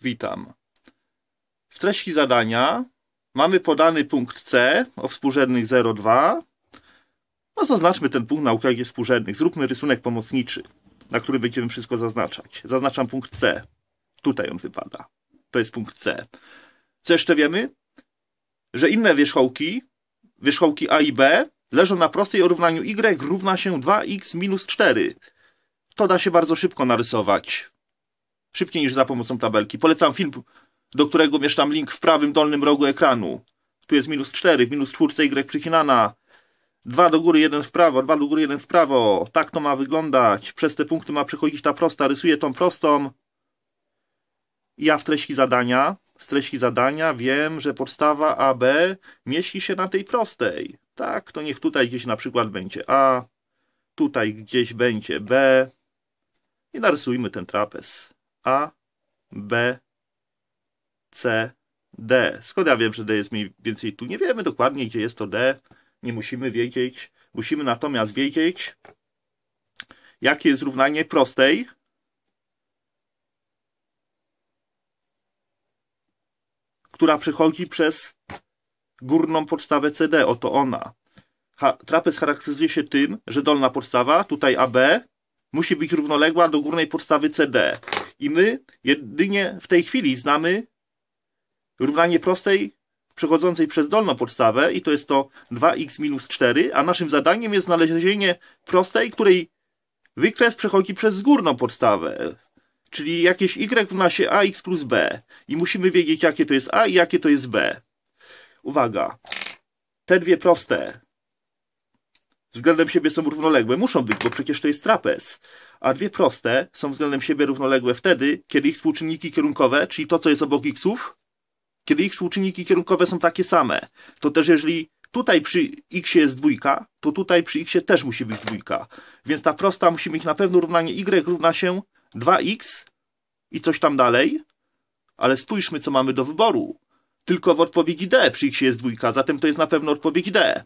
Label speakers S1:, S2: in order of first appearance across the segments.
S1: Witam. W treści zadania mamy podany punkt C o współrzędnych 0,2. No zaznaczmy ten punkt na układzie współrzędnych. Zróbmy rysunek pomocniczy, na którym będziemy wszystko zaznaczać. Zaznaczam punkt C. Tutaj on wypada. To jest punkt C. Co jeszcze wiemy? Że inne wierzchołki, wierzchołki A i B, leżą na prostej o równaniu y równa się 2x minus 4. To da się bardzo szybko narysować. Szybciej niż za pomocą tabelki. Polecam film, do którego mieszczam link w prawym dolnym rogu ekranu. Tu jest minus 4, w minus 4 y przycinana. 2 do góry, 1 w prawo, 2 do góry, 1 w prawo. Tak to ma wyglądać. Przez te punkty ma przechodzić ta prosta. Rysuję tą prostą. Ja w treści zadania, z treści zadania wiem, że podstawa AB mieści się na tej prostej. Tak, to niech tutaj gdzieś na przykład będzie A, tutaj gdzieś będzie B. I narysujmy ten trapez. A, B, C, D. Skąd ja wiem, że D jest mniej więcej tu? Nie wiemy dokładnie, gdzie jest to D. Nie musimy wiedzieć. Musimy natomiast wiedzieć, jakie jest równanie prostej. która przechodzi przez górną podstawę CD. Oto ona. Ha, trapez charakteryzuje się tym, że dolna podstawa, tutaj AB, musi być równoległa do górnej podstawy CD. I my jedynie w tej chwili znamy równanie prostej przechodzącej przez dolną podstawę i to jest to 2x minus 4, a naszym zadaniem jest znalezienie prostej, której wykres przechodzi przez górną podstawę, czyli jakieś y równa się ax plus b i musimy wiedzieć jakie to jest a i jakie to jest b. Uwaga, te dwie proste względem siebie są równoległe. Muszą być, bo przecież to jest trapez. A dwie proste są względem siebie równoległe wtedy, kiedy ich współczynniki kierunkowe, czyli to, co jest obok xów, kiedy ich współczynniki kierunkowe są takie same. To też jeżeli tutaj przy x jest dwójka, to tutaj przy x też musi być dwójka. Więc ta prosta musi mieć na pewno równanie y równa się 2x i coś tam dalej. Ale spójrzmy, co mamy do wyboru. Tylko w odpowiedzi D przy x jest dwójka, zatem to jest na pewno odpowiedź D.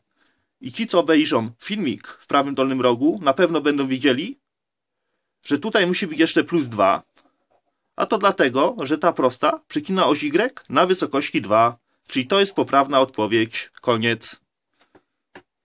S1: I ci, co obejrzą filmik w prawym dolnym rogu, na pewno będą widzieli, że tutaj musi być jeszcze plus 2. A to dlatego, że ta prosta przekina oś Y na wysokości 2. Czyli to jest poprawna odpowiedź. Koniec.